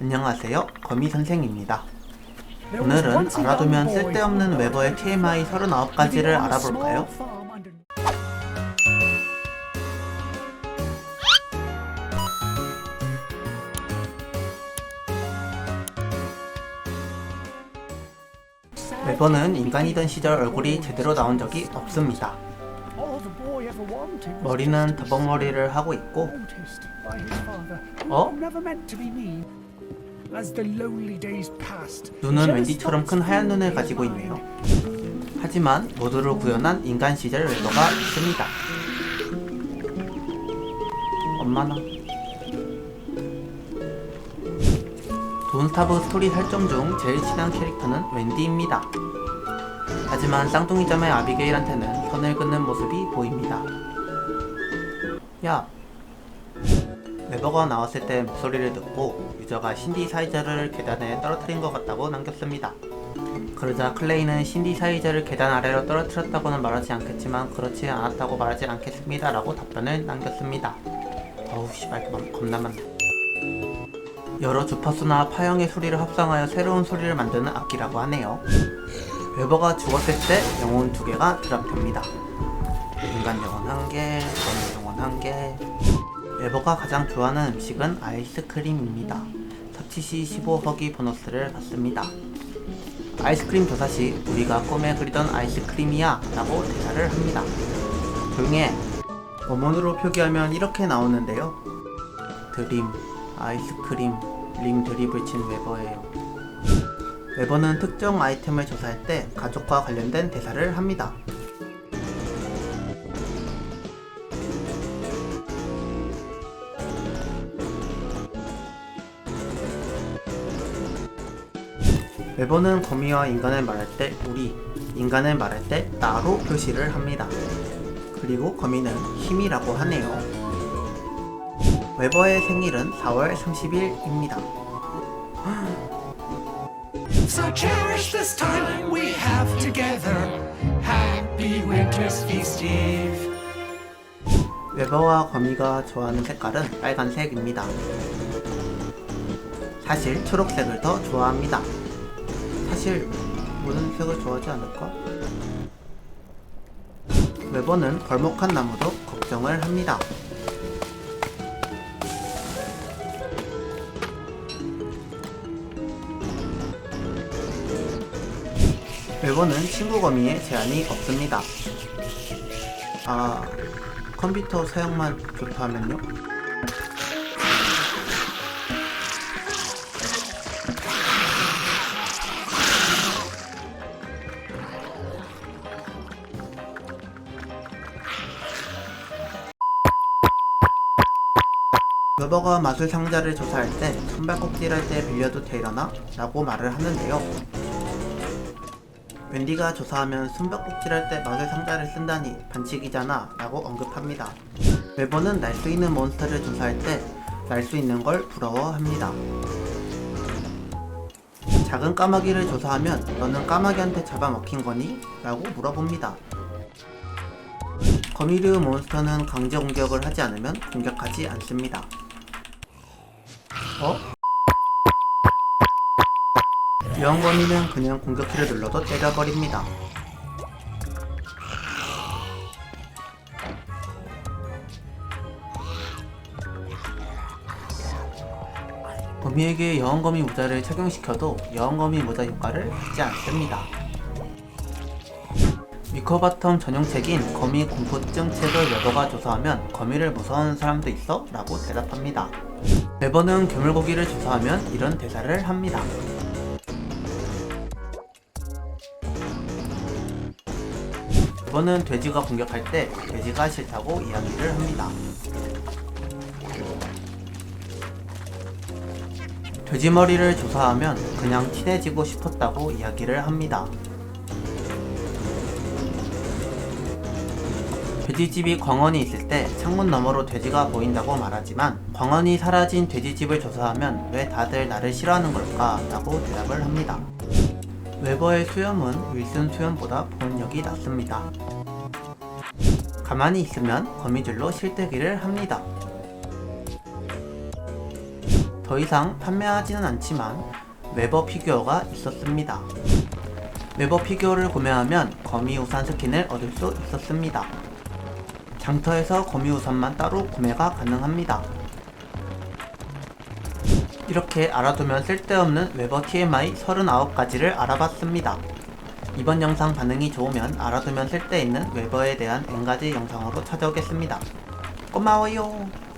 안녕하세요. 거미 선생입니다. 오늘은 알아두면 쓸데없는 웨버의 TMI 39가지를 알아볼까요? 웨버는 인간이던 시절 얼굴이 제대로 나온 적이 없습니다. 머리는 더벅머리를 하고 있고 어? 눈은 웬디처럼 큰 하얀 눈을 가지고 있네요. 하지만 모두를 구현한 인간 시절 웨버가 있습니다. 엄마나. 돈스타브 스토리 설정 중 제일 친한 캐릭터는 웬디입니다. 하지만 쌍둥이자매 아비게일한테는 선을 긋는 모습이 보입니다. 야, 웨버가 나왔을 때 목소리를 듣고 유저가 신디 사이저를 계단에 떨어뜨린 것 같다고 남겼습니다. 그러자 클레이는 신디 사이저를 계단 아래로 떨어뜨렸다고는 말하지 않겠지만 그렇지 않았다고 말하지 않겠습니다 라고 답변을 남겼습니다. 어우 씨발 겁- 겁나 많네. 여러 주파수나 파형의 소리를 합성하여 새로운 소리를 만드는 악기라고 하네요. 웨버가 죽었을 때 영혼 두 개가 드랍됩니다. 인간 영혼 한 개, 거미 영혼 한 개. 웨버가 가장 좋아하는 음식은 아이스크림입니다. 섭취 시 15허기 보너스를 받습니다. 아이스크림 조사 시 우리가 꿈에 그리던 아이스크림이야 라고 대사를 합니다. 조용해. 원문으로 표기하면 이렇게 나오는데요. 드림, 아이스크림, 림 드립을 친 웨버예요. 웨버는 특정 아이템을 조사할 때 가족과 관련된 대사를 합니다. 웨버는 거미와 인간을 말할 때 우리, 인간을 말할 때 나로 표시를 합니다. 그리고 거미는 힘이라고 하네요. 웨버의 생일은 4월 30일입니다. So cherish this time we have together. Happy Winter's Feast Eve. 웨버와 거미가 좋아하는 색깔은 빨간색입니다. 사실 초록색을 더 좋아합니다. 사실 모든 색을 좋아하지 않을까? 웨버는 벌목한 나무도 걱정을 합니다. 웨버는 친구 거미에 제한이 없습니다. 아, 컴퓨터 사용만 좋다면요? 웨버가 마술 상자를 조사할 때 손발꼭질 때 빌려도 되려나? 라고 말을 하는데요. 웬디가 조사하면 숨바꼭질 때 마술 상자를 쓴다니 반칙이잖아 라고 언급합니다. 웨버는 날 수 있는 몬스터를 조사할 때 날 수 있는 걸 부러워합니다. 작은 까마귀를 조사하면 너는 까마귀한테 잡아먹힌 거니? 라고 물어봅니다. 거미류 몬스터는 강제 공격을 하지 않으면 공격하지 않습니다. 어? 유언거미는 그냥 공격키를 눌러도 때려버립니다. 거미에게 여왕거미 모자를 착용시켜도 여왕거미 모자 효과를 받지 않습니다. 미커바텀 전용 책인 거미 공포증 책을 웨버가 조사하면 거미를 무서워하는 사람도 있어? 라고 대답합니다. 웨버는 괴물고기를 조사하면 이런 대사를 합니다. 웨버는 돼지가 공격할 때 돼지가 싫다고 이야기를 합니다. 돼지 머리를 조사하면 그냥 친해지고 싶었다고 이야기를 합니다. 돼지집이 광원이 있을 때 창문 너머로 돼지가 보인다고 말하지만 광원이 사라진 돼지집을 조사하면 왜 다들 나를 싫어하는 걸까? 라고 대답을 합니다. 웨버의 수염은 윌슨 수염보다 보온력이 낮습니다. 가만히 있으면 거미줄로 실뜨기를 합니다. 더 이상 판매하지는 않지만 웨버 피규어가 있었습니다. 웨버 피규어를 구매하면 거미 우산 스킨을 얻을 수 있었습니다. 장터에서 거미 우산만 따로 구매가 가능합니다. 이렇게 알아두면 쓸데없는 웨버 TMI 39가지를 알아봤습니다. 이번 영상 반응이 좋으면 알아두면 쓸데있는 웨버에 대한 N가지 영상으로 찾아오겠습니다. 고마워요.